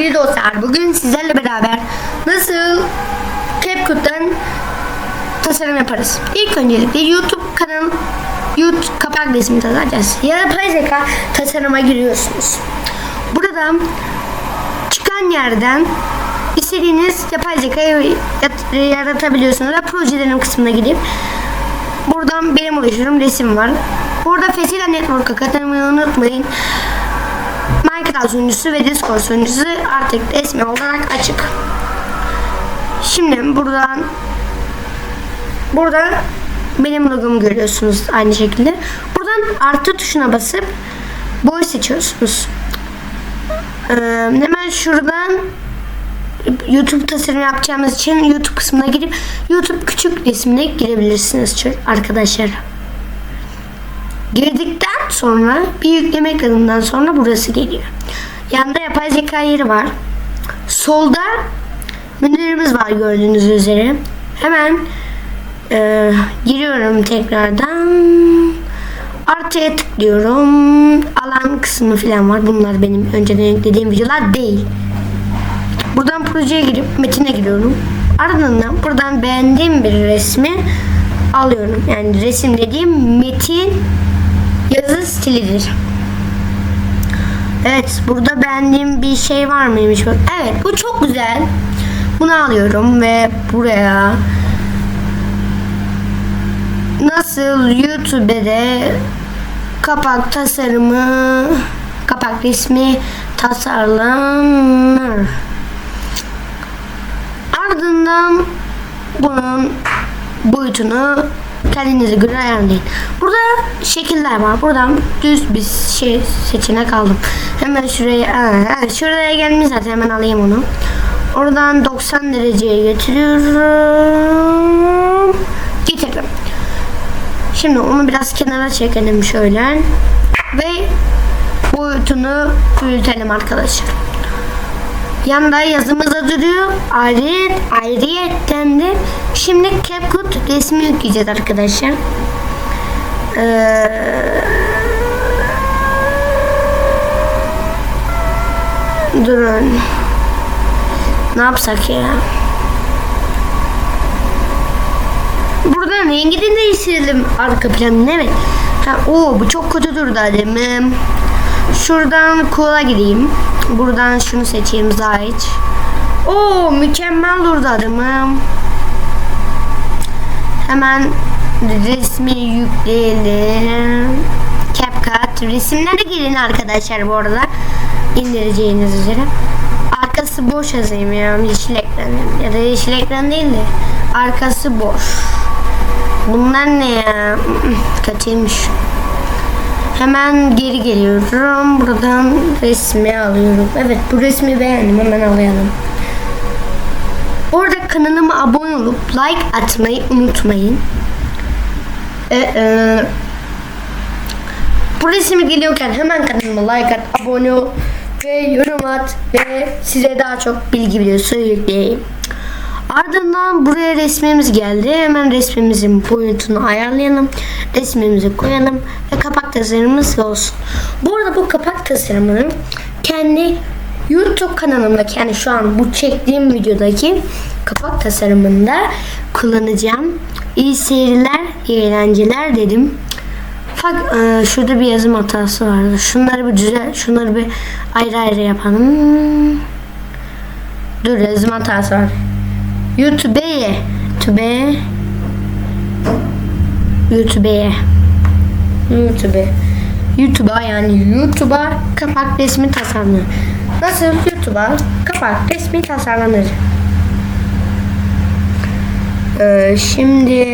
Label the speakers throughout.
Speaker 1: sevgili dostlar. Bugün sizlerle beraber nasıl CapCut'tan tasarım yaparız. İlk öncelikle YouTube kanal YouTube kapak resmi tasarlayacağız. Yapay zeka tasarıma giriyorsunuz. Burada çıkan yerden istediğiniz yapay zekayı yaratabiliyorsunuz ve projelerin kısmına gidip buradan benim oluşturum resim var. Burada Fesila Network'a katılmayı unutmayın. Minecraft sunucusu ve Discord sunucusu artık resmi olarak açık. Şimdi buradan burada benim logomu görüyorsunuz aynı şekilde. Buradan artı tuşuna basıp boy seçiyorsunuz. Ee, hemen şuradan YouTube tasarım yapacağımız için YouTube kısmına girip YouTube küçük resmine girebilirsiniz arkadaşlar. Girdikten sonra bir yükleme ekranından sonra burası geliyor. Yanında yapay zeka yeri var. Solda menülerimiz var gördüğünüz üzere. Hemen e, giriyorum tekrardan. Artıya tıklıyorum. Alan kısmı falan var. Bunlar benim önceden yüklediğim videolar değil. Buradan projeye girip metine giriyorum. Ardından buradan beğendiğim bir resmi alıyorum. Yani resim dediğim metin stilidir. Evet burada beğendiğim bir şey var mıymış? Evet bu çok güzel. Bunu alıyorum ve buraya nasıl YouTube'de kapak tasarımı kapak resmi tasarlanır. Ardından bunun boyutunu kendinize göre ayarlayın. Burada şekiller var. Buradan düz bir şey seçenek aldım. Hemen şuraya ha, şuraya gelmiş zaten hemen alayım onu. Oradan 90 dereceye getiriyorum. Getirdim. Şimdi onu biraz kenara çekelim şöyle. Ve boyutunu büyütelim arkadaşlar. Yanında yazımız da duruyor. Ayrı, ayrıyetten de şimdi CapCut resmi yükleyeceğiz arkadaşlar. Ee, durun. Ne yapsak ya? Buradan rengini değiştirelim arka planını evet. Ha, o bu çok kötü durdu ademim. Şuradan kola gideyim. Buradan şunu seçeyim Zayç. Oo mükemmel durdu adamım. Hemen resmi yükleyelim. CapCut. Resimlere girin arkadaşlar bu arada. indireceğiniz üzere. Arkası boş yazayım ya. Yeşil ekran. Ya da yeşil ekran değil de. Arkası boş. Bunlar ne ya? Kötüymüş. Hemen geri geliyorum. Buradan resmi alıyorum. Evet bu resmi beğendim. Hemen alayalım. Orada kanalıma abone olup like atmayı unutmayın. Ee, e, bu resmi geliyorken hemen kanalıma like at, abone ol ve yorum at ve size daha çok bilgi videosu yükleyeyim. Ardından buraya resmimiz geldi. Hemen resmimizin boyutunu ayarlayalım. Resmimizi koyalım ve kapak tasarımımız olsun. Bu arada bu kapak tasarımını kendi YouTube kanalımdaki yani şu an bu çektiğim videodaki kapak tasarımında kullanacağım. İyi seyirler, iyi eğlenceler dedim. Bak e, şurada bir yazım hatası vardı. Şunları bir düzel, şunları bir ayrı ayrı yapalım. Dur yazım hatası var. YouTube'ye YouTube YouTube'ye YouTube YouTube'a yani YouTube'a kapak resmi tasarlanır. Nasıl YouTube'a kapak resmi tasarlanır? Ee, şimdi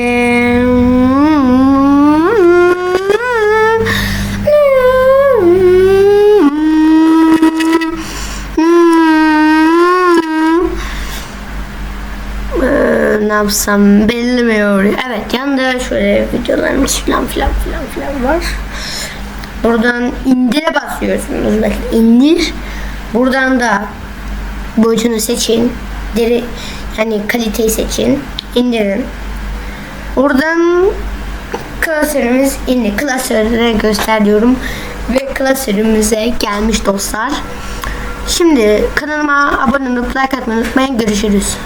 Speaker 1: yapsam belli mi oluyor? Evet yanında şöyle videolarımız falan filan filan filan var. Buradan indire basıyorsunuz. Bakın indir. Buradan da boyutunu seçin. Deri yani kaliteyi seçin. indirin. Oradan klasörümüz indi. Klasörü göster diyorum. Ve klasörümüze gelmiş dostlar. Şimdi kanalıma abone olup like atmayı unutmayın. Görüşürüz.